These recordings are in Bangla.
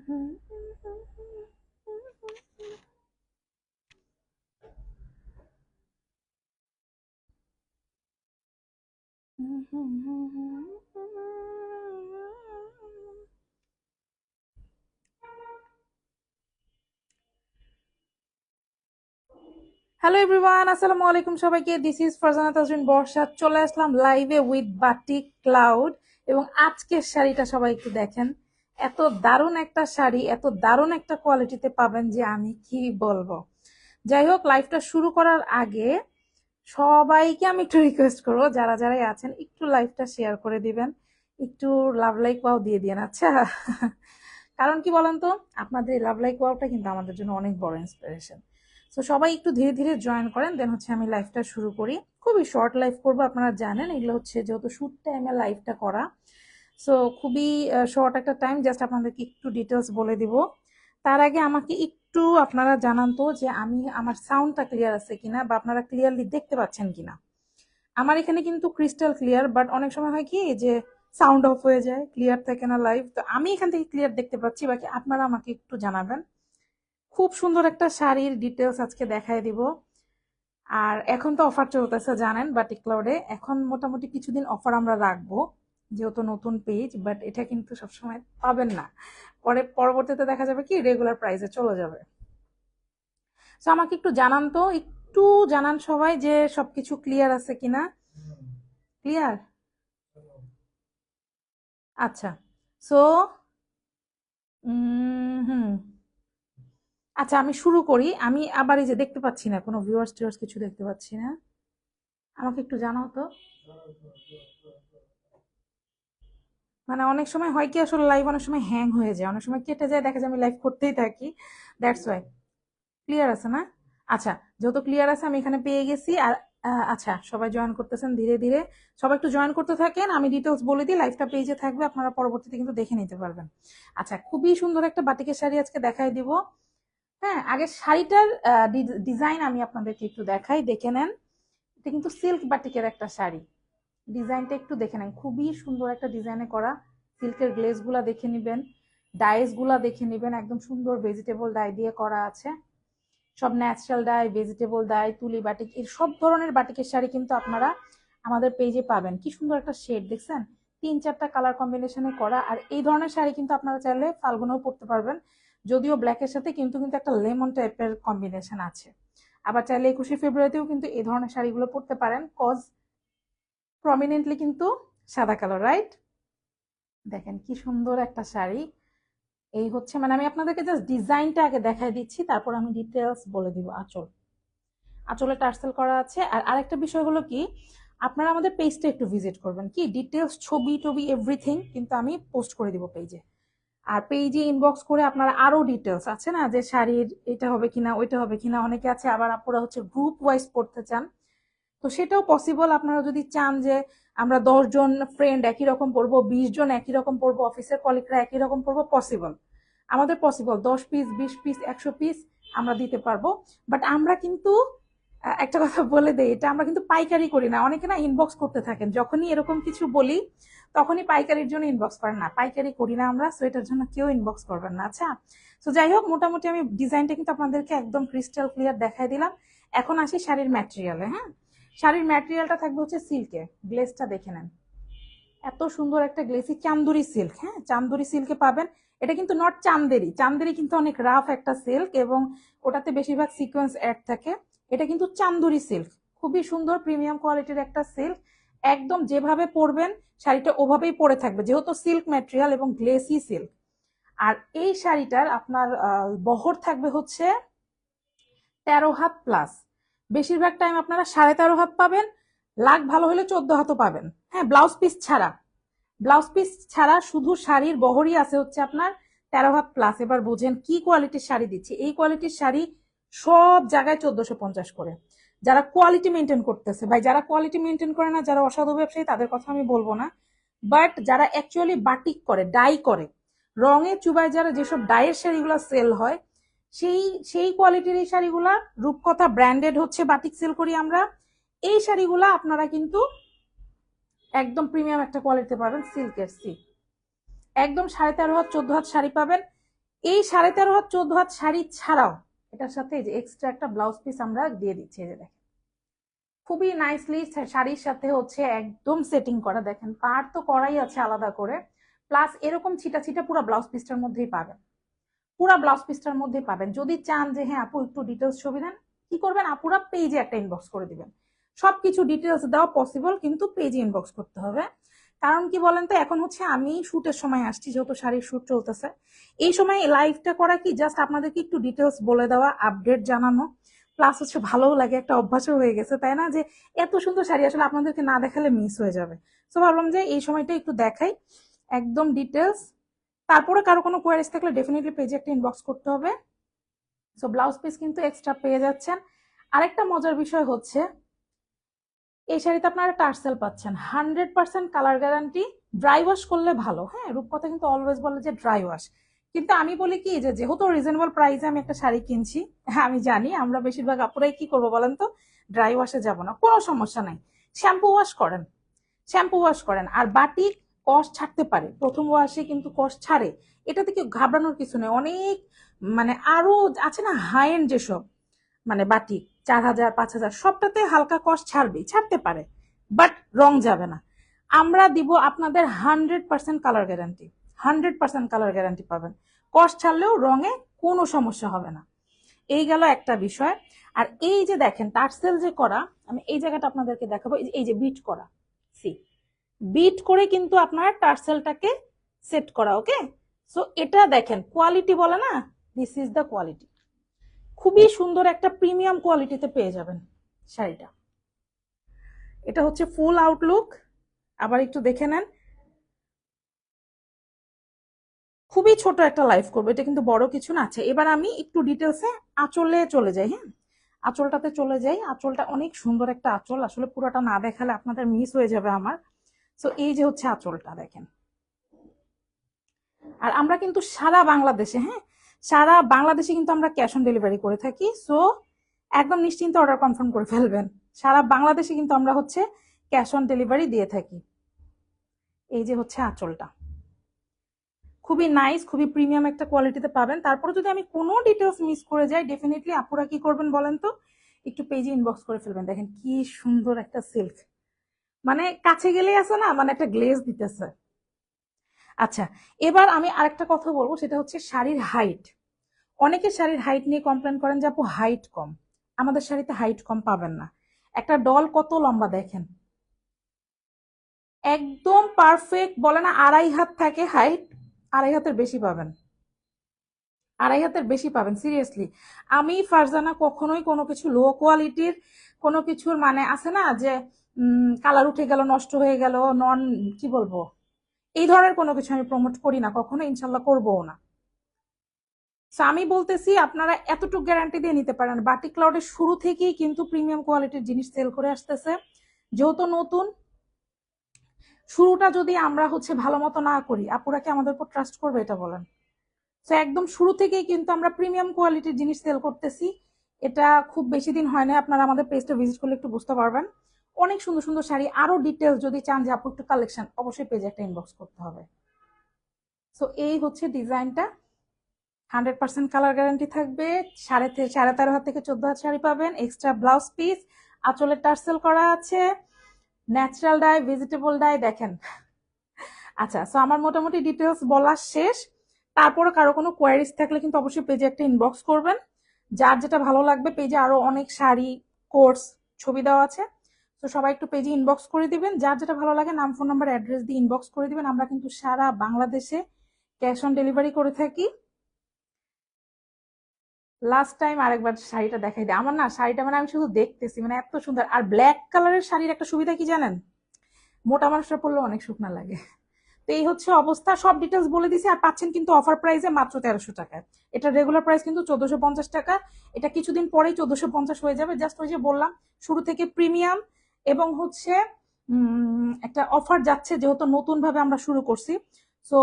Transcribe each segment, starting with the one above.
হ্যালো এভরিওয়ান আসসালামু আলাইকুম সবাইকে। দিস ইজ ফারজানা তাজরিন বর্ষা চলে আসলাম লাইভে উইথ বাটিক ক্লাউড এবং আজকের শাড়িটা সবাই একটু দেখেন। এত দারুণ একটা শাড়ি, এত দারুণ একটা কোয়ালিটিতে পাবেন যে আমি কি বলব। যাই হোক লাইভটা শুরু করার আগে সবাইকে আমি একটু রিকোয়েস্ট করব, যারা যারাই আছেন, একটু লাইভটা শেয়ার করে দিবেন। একটু লাভ লাইক ওয়াও দিয়ে দিন আচ্ছা? কারণ কি বলেন তো? আপনাদের লাভ লাইক ওয়াওটা কিন্তু আমাদের জন্য অনেক বড় ইন্সপিরেশন সো সবাই একটু ধীরে ধীরে জয়েন করেন দেন হচ্ছে আমি লাইভটা শুরু করি। খুবই শর্ট লাইভ করব, আপনারা জানেন, এগুলো হচ্ছে যেহেতু শুট টাইমে লাইভটা করা। সো খুবই শর্ট একটা টাইম জাস্ট আপনাদেরকে একটু ডিটেলস বলে দিব। তার আগে আমাকে একটু আপনারা জানান তো যে আমি, আমার সাউন্ডটা ক্লিয়ার আছে কিনা বা আপনারা ক্লিয়ারলি দেখতে পাচ্ছেন কিনা। আমার এখানে কিন্তু ক্রিস্টাল ক্লিয়ার বাট অনেক সময় হয় কি যে সাউন্ড অফ হয়ে যায় ক্লিয়ার থাকে না লাইভ তো আমি এখান থেকে ক্লিয়ার দেখতে পাচ্ছি, বাকি আপনারা আমাকে একটু জানাবেন। খুব সুন্দর একটা শাড়ির ডিটেলস আজকে দেখায় দিব। আর এখন তো অফার চলতেছে, জানেন, বাটিক ক্লাউডে এখন মোটামুটি কিছুদিন অফার আমরা রাখব। যেহেতু নতুন পেজ বাট এটা কিন্তু সবসময় পাবেন না। পরে, পরবর্তীতে দেখা যাবে কি রেগুলার প্রাইসে চলে যাবে। সো আমাকে একটু জানান তো, একটু জানান সবাই যে সবকিছু ক্লিয়ার আছে কিনা। ক্লিয়ার আচ্ছা। So hmm. আচ্ছা আমি শুরু করি। আমি আবার এই যে দেখতে পাচ্ছি না, কোনো ভিউয়ার্স টিউয়ার্স কিছু দেখতে পাচ্ছি না। আমাকে একটু জানাও তো। মানে অনেক সময় হয় কি, আসলে লাইভ অনেক সময় হ্যাং হয়ে যায়। অনেক সময় কেটে যায়, দেখা যায় আমি লাইভ করতেই থাকি। দ্যাটস ওয়াই ক্লিয়ার আছে না? আচ্ছা যেহেতু ক্লিয়ার আছে আমি এখানে পেয়ে গেছি। আর আচ্ছা সবাই জয়েন করতেছেন ধীরে ধীরে। সবাই একটু জয়েন করতে থাকেন। আমি ডিটেলস বলে দিই লাইভটা পেজে থাকবে। আপনারা পরবর্তীতে কিন্তু দেখে নিতে পারবেন। আচ্ছা খুবই সুন্দর একটা বাটিকের শাড়ি আজকে দেখাই দিব। হ্যাঁ আগে শাড়িটার ডিজাইন আমি আপনাদেরকে একটু দেখাই, দেখে নেন। এটা কিন্তু সিল্ক বাটিকের একটা শাড়ি। ডিজাইনটা একটু দেখে নেন। খুবই সুন্দর একটা ডিজাইনে করা সিল্কের গ্লেজগুলা দেখে নেবেন, ডাইসগুলা দেখে নেবেন, একদম সুন্দর ভেজিটেবল ডাই দিয়ে করা আছে। সব ন্যাচারাল ডাই, ভেজিটেবল ডাই, তুলি বাটিক, এর সব ধরনের বাটিকের শাড়ি কিন্তু আপনারা আমাদের পেজে পাবেন। কি সুন্দর একটা শেড, দেখছেন? তিন চারটা কালার কম্বিনেশনে করা, আর এই ধরনের শাড়ি কিন্তু আপনারা চাইলে ফাল্গুনেও পরতে পারবেন। যদিও ব্ল্যাকের সাথে কিন্তু কিন্তু একটা লেমন টাইপের কম্বিনেশন আছে। আবার চাইলে একুশে ফেব্রুয়ারিতেও কিন্তু এই ধরনের শাড়িগুলো পরতে পারেন কজ প্রমিনেন্টলি কিন্তু সাদা কালার রাইট দেখেন কি সুন্দর একটা শাড়ি। এই হচ্ছে মানে আমি আপনাদেরকে জাস্ট ডিজাইনটা আগে দেখাই দিচ্ছি, তারপর আমি ডিটেলস বলে দিব আঁচল। আঁচলে টার্সেল করা আছে। আর আরেকটা বিষয় হলো কি, আপনারা আমাদের পেজটা একটু ভিজিট করবেন। কি? ডিটেলস ছবি, টবি এভরিথিং কিন্তু আমি পোস্ট করে দিব পেজে আর পেজে ইনবক্স করে আপনারা আরও ডিটেলস আছে না? যে শাড়ির এটা হবে কিনা, ওইটা হবে কিনা? অনেকে আছে, আবার আপনারা হচ্ছে গ্রুপ ওয়াইজ পড়তে চান। তো সেটাও পসিবল আপনারা যদি চান যে আমরা দশ জন ফ্রেন্ড একই রকম পড়ব বিশ জন একই রকম পড়ব অফিসের কলিগরা একই রকম পড়ব পসিবল আমাদের পসিবল দশ পিস বিশ পিস একশো পিস আমরা দিতে পারব। বাট আমরা কিন্তু একটা কথা বলে দেই, এটা আমরা কিন্তু পাইকারি করি না। অনেকে না ইনবক্স করতে থাকেন। যখনই এরকম কিছু বলি, তখনই পাইকারির জন্য ইনবক্স করেন না। পাইকারি করি না আমরা সো এটার জন্য কেউ ইনবক্স করবেন না। আচ্ছা তো যাই হোক, মোটামুটি আমি ডিজাইনটা কিন্তু আপনাদেরকে একদম ক্রিস্টাল ক্লিয়ার দেখাই দিলাম। এখন আসি শাড়ির ম্যাটেরিয়ালে হ্যাঁ? শাড়ির ম্যাটেরিয়ালটা থাকবে হচ্ছে সিল্কে গ্লেসটা দেখে নেন। এত সুন্দর একটা গ্লেসি চান্দুরি সিল্ক হ্যাঁ? চান্দুরি সিল্কে পাবেন। এটা কিন্তু নট চান্দেরি। চান্দেরি কিন্তু অনেক রাফ একটা সিল্ক এবং ওটাতে বেশিরভাগ সিকোয়েন্স অ্যাড থাকে। এটা কিন্তু চান্দুরি সিল্ক খুবই সুন্দর প্রিমিয়াম কোয়ালিটির একটা সিল্ক একদম যেভাবে পরবেন, শাড়িটা ওভাবেই পরে থাকবে। যেহেতু সিল্ক ম্যাটেরিয়াল এবং গ্লেসি সিল্ক আর এই শাড়িটার আপনার বহর থাকবে হচ্ছে তেরো হাত প্লাস বেশিরভাগ টাইম আপনারা সাড়ে তেরো হাত পাবেন, লাখ ভালো হলে চোদ্দ হাতও পাবেন। হ্যাঁ ব্লাউজ পিস ছাড়া। ব্লাউজ পিস ছাড়া শুধু শাড়ির বহরই আছে হচ্ছে আপনার তেরো হাত প্লাস এবার বুঝেন কি কোয়ালিটির শাড়ি দিচ্ছি। এই কোয়ালিটির শাড়ি সব জায়গায় চোদ্দশো পঞ্চাশ করে। যারা কোয়ালিটি মেনটেন করতেছে, ভাই, যারা কোয়ালিটি মেনটেন করে না, যারা অসাধু ব্যবসায়ী, তাদের কথা আমি বলব না। বাট যারা অ্যাকচুয়ালি বাটিক করে ডাই করে, রঙে চুবায় যারা যেসব ডাইয়ের শাড়িগুলো সেল হয় সেই সেই কোয়ালিটির এই শাড়িগুলা, রূপকথা ব্র্যান্ডেড হচ্ছে বাটিক সেল করি আমরা, এই শাড়িগুলা আপনারা কিন্তু একদম প্রিমিয়াম একটা কোয়ালিটিতে পাবেন সিল্কের সি একদম সাড়ে তেরো হাত, চোদ্দ হাত শাড়ি পাবেন। এই সাড়ে তেরো হাত, চোদ্দ হাত শাড়ি ছাড়াও এটার সাথে যে এক্সট্রা একটা ব্লাউজ পিস আমরা দিয়ে দিচ্ছি যে দেখেন। খুবই নাইসলি শাড়ির সাথে হচ্ছে একদম সেটিং করা, দেখেন। পার তো করাই আছে আলাদা করে। প্লাস এরকম ছিটা ছিটা পুরো ব্লাউজ পিসটার মধ্যেই পাবেন। পুরো ব্লাউজ পিসটার মধ্যে পাবেন। যদি চান যে হ্যাঁ আপু, একটু ডিটেলস ছবি দেন, কি করবেন? আপুরা পেজে একটা ইনবক্স করে দিবেন। সবকিছু ডিটেলস দেওয়া পসিবল কিন্তু পেজে ইনবক্স করতে হবে। কারণ কি বলেন তো, এখন হচ্ছে আমি শুটের সময় আসছি, যেহেতু শাড়ির শুট চলতেছে। এই সময় লাইভটা করা কি জাস্ট আপনাদেরকে একটু ডিটেলস বলে দেওয়া আপডেট জানানো প্লাস হচ্ছে ভালোও লাগে, একটা অভ্যাসও হয়ে গেছে, তাই না? যে, এত সুন্দর শাড়ি আসলে আপনাদেরকে না দেখালে মিস হয়ে যাবে। তো ভাবলাম যে, এই সময়টা একটু দেখাই। একদম ডিটেলস তারপরে কারও কোনো কোয়ারিজ থাকলে ডেফিনেটলি পেজে একটা ইনবক্স করতে হবে। সো ব্লাউজ পিস কিন্তু এক্সট্রা পেয়ে যাচ্ছেন। আরেকটা মজার বিষয় হচ্ছে, এই শাড়িতে আপনারা টার্সেল পাচ্ছেন। Hundred percent colour guarantee dry wash করলে ভালো। হ্যাঁ রূপকথা কিন্তু অলওয়েজ বলে যে ড্রাই ওয়াশ কিন্তু আমি বলি কি, যে যেহেতু রিজনেবল প্রাইসে আমি একটা শাড়ি কিনছি হ্যাঁ আমি জানি আমরা বেশিরভাগ আপুরাই কি করব বলেন তো? ড্রাই ওয়াশে যাব না, কোনো সমস্যা নাই। শ্যাম্পু ওয়াশ করেন। শ্যাম্পু ওয়াশ করেন। আর বাটি কষ ছাড়তে পারে, প্রথম ওয়াশে কিন্তু কষ ছাড়ে, এটা থেকে ঘাবড়ানোর কিছু নেই অনেক মানে আরও আছে না হাই এন্ড যেসব মানে বাটি, চার হাজার, পাঁচ হাজার, সবটাতে হালকা কষ ছাড়বেই, ছাড়তে পারে, বাট রং যাবে না। আমরা দিব আপনাদের hundred percent colour guarantee, hundred percent colour guarantee পাবেন। কষ ছাড়লেও রঙে কোনো সমস্যা হবে না। এই গেল একটা বিষয়। আর এই যে দেখেন টার্সেল যে করা, আমি এই জায়গাটা আপনাদেরকে দেখাবো, এই যে বিট করা সি বিট করে কিন্তু আপনার টার্সেলটাকে সেট করা ওকে সো এটা দেখেন কোয়ালিটি বলে না দিস ইজ দ্য কোয়ালিটি খুবই সুন্দর একটা প্রিমিয়াম কোয়ালিটিতে পেয়ে যাবেন শাড়িটা। এটা হচ্ছে ফুল আউটলুক আবার একটু দেখে নেন। খুবই ছোট একটা লাইফ করব, এটা কিন্তু বড় কিছু না আছে এবার আমি একটু ডিটেলসে আঁচলে চলে যাই হ্যাঁ? আঁচলটাতে চলে যাই, আঁচলটা অনেক সুন্দর একটা আঁচল, আসলে পুরোটা না দেখালে আপনাদের মিস হয়ে যাবে আমার। সো এই যে হচ্ছে আঁচলটা দেখেন। আর আমরা কিন্তু সারা বাংলাদেশে হ্যাঁ? সারা বাংলাদেশে কিন্তু আমরা ক্যাশ অন ডেলিভারি করে থাকি। সো একদম নিশ্চিন্তে অর্ডার কনফার্ম করে ফেলবেন। সারা বাংলাদেশে কিন্তু আমরা হচ্ছে ক্যাশ অন ডেলিভারি দিয়ে থাকি। এই যে হচ্ছে আঁচলটা। খুবই নাইস খুবই প্রিমিয়াম একটা কোয়ালিটিতে পাবেন। তারপরে যদি আমি কোনো ডিটেলস মিস করে যাই ডেফিনেটলি আপুরা কি করবেন বলেন তো? একটু পেজে ইনবক্স করে ফেলবেন। দেখেন কি সুন্দর একটা সিল্ক মানে কাছে গেলেই আছে না মানে একটা গ্লেজ দিতেছে। আচ্ছা এবার আমি আরেকটা কথা বলব, সেটা হচ্ছে শাড়ির হাইট অনেকে শাড়ির হাইট নিয়ে কমপ্লেন করেন যে, আপু হাইট কম। আমাদের শাড়িতে হাইট কম পাবেন না। একটা ডল কত লম্বা দেখেন। একদম পারফেক্ট বলে না, আড়াই হাত থাকে হাইট আড়াই হাতের বেশি পাবেন। আড়াই হাতের বেশি পাবেন সিরিয়াসলি আমি, ফারজানা, কখনোই কোনো কিছু লো কোয়ালিটির কোনো কিছুর মানে আছে না যে কালার উঠে গেল নষ্ট হয়ে গেল নন কি বলব? এই ধরনের কোনো কিছু আমি প্রমোট করি না কখনো ইনশাল্লাহ করবও না। So, আমি বলতেছি আপনারা এতটুকু গ্যারান্টি দিয়ে নিতে পারেন। বাটিক ক্লাউডের শুরু থেকেই কিন্তু প্রিমিয়াম কোয়ালিটির জিনিস সেল করে আসতেছে। যেহেতু নতুন শুরুটা যদি আমরা হচ্ছে ভালো মতো না করি আপুরা কি আমাদের উপর ট্রাস্ট করবে এটা বলেন? তো একদম শুরু থেকেই কিন্তু আমরা প্রিমিয়াম কোয়ালিটির জিনিস সেল করতেছি। এটা খুব বেশি দিন হয় না আপনারা আমাদের পেজটা ভিজিট করলে একটু বুঝতে পারবেন। অনেক সুন্দর সুন্দর শাড়ি। আরও ডিটেলস যদি চান যে আপু, একটু কালেকশন অবশ্যই পেজে একটা ইনবক্স করতে হবে। সো এই হচ্ছে ডিজাইনটা হান্ড্রেড পার্সেন্ট কালার গ্যারান্টি থাকবে। সাড়ে সাড়ে তেরো হাত থেকে চোদ্দ হাত শাড়ি পাবেন। এক্সট্রা ব্লাউজ পিস আঁচলের টার্সেল করা আছে। ন্যাচারাল ডাই ভেজিটেবল ডাই দেখেন। আচ্ছা সো আমার মোটামুটি ডিটেলস বলা শেষ। তারপরে কারও কোনো কোয়ারিজ থাকলে কিন্তু অবশ্যই পেজে একটা ইনবক্স করবেন। যার যেটা ভালো লাগবে পেজে আরও অনেক শাড়ি কোর্স ছবি দেওয়া আছে। তো সবাই একটু পেজে ইনবক্স করে দিবেন। যার যেটা ভালো লাগে, নাম ফোন নাম্বার অ্যাড্রেস দিয়ে ইনবক্স করে দিবেন। আমরা কিন্তু সারা বাংলাদেশে ক্যাশ অন ডেলিভারি করে থাকি। লাস্ট টাইম আরেকবার শাড়িটা দেখাই দিই আমার না শাড়িটা মানে আমি শুধু দেখতেছি মানে এত সুন্দর। আর ব্ল্যাক কালারের শাড়ির একটা সুবিধা কি জানেন? মোটা মানুষরা পরলে অনেক শুকনা লাগে। তো এই হচ্ছে অবস্থা। সব ডিটেলস বলে দিছি, আর পাচ্ছেন কিন্তু অফার প্রাইসে মাত্র তেরোশো টাকা। এটা রেগুলার প্রাইস কিন্তু চোদ্দশো পঞ্চাশ টাকা। এটা কিছুদিন পরেই চোদ্দশো পঞ্চাশ হয়ে যাবে। জাস্ট ওই যে বললাম, শুরু থেকে প্রিমিয়াম এবং হচ্ছে একটা অফার যাচ্ছে যেহেতু নতুন ভাবে আমরা শুরু করছি। সো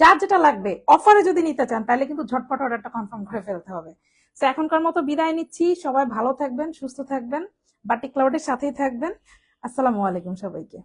যার যেটা লাগবে অফারে যদি নিতে চান, তাহলে কিন্তু ঝটপট অর্ডারটা কনফার্ম করে ফেলতে হবে। তো এখনকার মতো বিদায় নিচ্ছি। সবাই ভালো থাকবেন, সুস্থ থাকবেন, বাটি ক্লাউডের সাথেই থাকবেন। আসসালামু আলাইকুম সবাইকে।